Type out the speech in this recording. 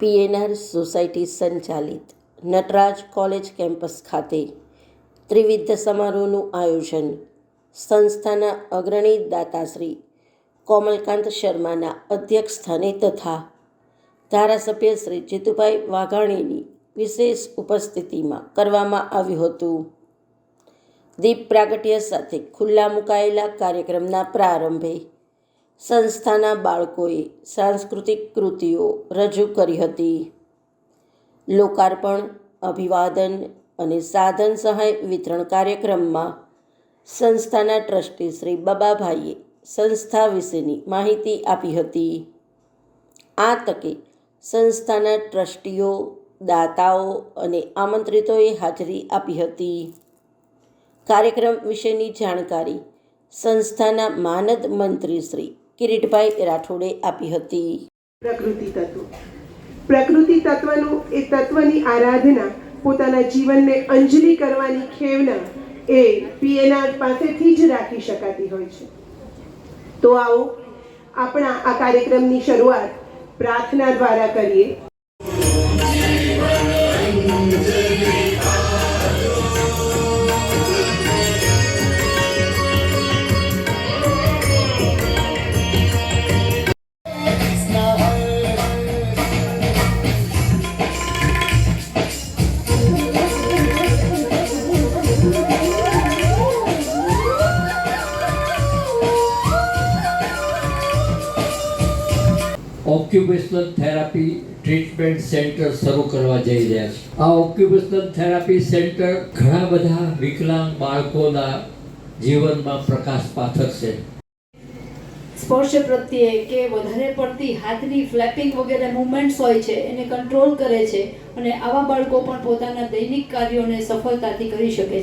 PNR society સંચાલિત Nataraj college campus ખાતે ત્રિવિધ સમારોહનું આયોજન સંસ્થાના અગ્રણી દાતાશ્રી કોમલકાંત શર્માના અધ્યક્ષ સ્થાને તથા ધારાસભ્ય શ્રી જીતુભાઈ વાઘાણીની વિશેષ ઉપસ્થિતિમાં કરવામાં આવ્યું હતું. દીપ પ્રાગટ્ય સાથે ખુલ્લા મુકાયેલા કાર્યક્રમના પ્રારંભે સંસ્થાના બાળકોએ સાંસ્કૃતિક કૃતિઓ રજૂ કરી હતી. લોકાર્પણ, અભિવાદન અને સાધન સહાય વિતરણ કાર્યક્રમમાં સંસ્થાના ટ્રસ્ટી શ્રી બબાભાઈએ સંસ્થા વિશેની માહિતી આપી હતી. આ તકે સંસ્થાના ટ્રસ્ટીઓ, દાતાઓ અને આમંત્રિતોએ હાજરી આપી હતી. કાર્યક્રમ વિશેની જાણકારી સંસ્થાના માનદ મંત્રી શ્રી કિરીટભાઈ રાઠોડે આપી હતી. પ્રકૃતિ તત્વ. પ્રકૃતિ તત્વનું એ તત્વની આરાધના પોતાના જીવનને અંજલિ કરવાની ખેવના એ પીએનઆર પાસેથી જ રાખી શકાતી હોય છે. તો આવો આપણા આ કાર્યક્રમની શરૂઆત પ્રાર્થના દ્વારા કરીએ. ઓક્યુપેશનલ થેરાપી ટ્રીટમેન્ટ સેન્ટર શરૂ કરવા જઈ રહ્યા છે. આ ઓક્યુપેશનલ થેરાપી સેન્ટર ઘણા બધા વિકલાંગ બાળકોના જીવનમાં પ્રકાશ પાથરશે. સ્પર્શ પ્રત્યે કે વધારે પડતી હાથની ફ્લેપિંગ વગેરે મૂવમેન્ટ્સ હોય છે, એને કંટ્રોલ કરે છે અને આવા બાળકો પણ પોતાના દૈનિક કાર્યોને સફળતાથી કરી શકે છે.